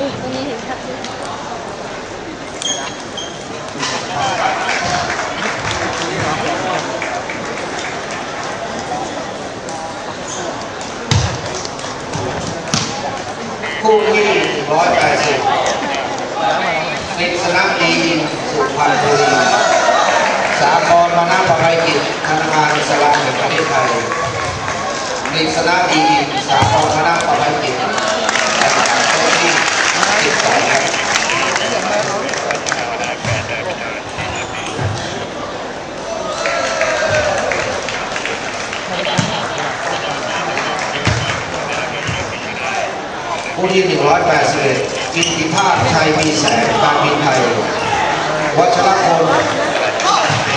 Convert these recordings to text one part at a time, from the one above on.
อุ้ยตรงนี้เห็นชัดเลยคู่ที่ร้อยแปดสิบนิสนะดีสุพรรณบุรีสากรมานาปภัยกิจธนาคารอิสลามแห่งประเทศไทยนิสนะดีสากรมานาปภัยกิจ ติดต่อครับคู่ที่ 181กิติภาพชัยมีแสงการบินไทย วัชรพล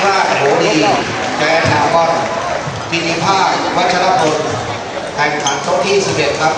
ราชโหดีแกนากอนกิติภาพวัชรพลแข่งขันโต๊ะที่ 11 ครับ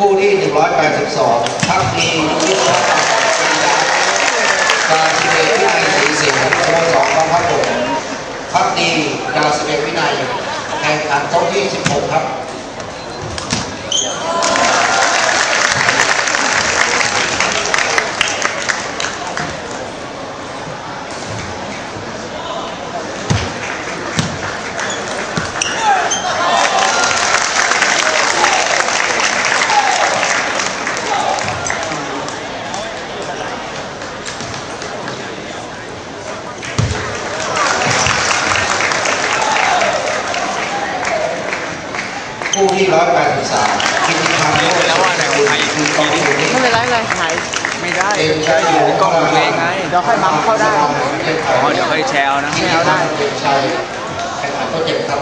คู่ที่ 182 พักดีวิศวกรรมการสิเดวินัยศรีสิงห์สโมสรกองทัพบกพักดีดาวสิเดวินัยแข่งขันโต๊ะที่ 16 ครับ คู่ที่183กิติธรรมโลกแล้วว่าไหนของไทยคือกองทุนนี้ไม่เป็นไรเลยถ่ายไม่ได้เองใช้อยู่กล้องผมเองไงเดี๋ยวค่อยบังเข้าได้อ๋อเดี๋ยวค่อยแชร์เอานะที่เอาได้เองใช้แข่งขันโปรเจกต์ครับ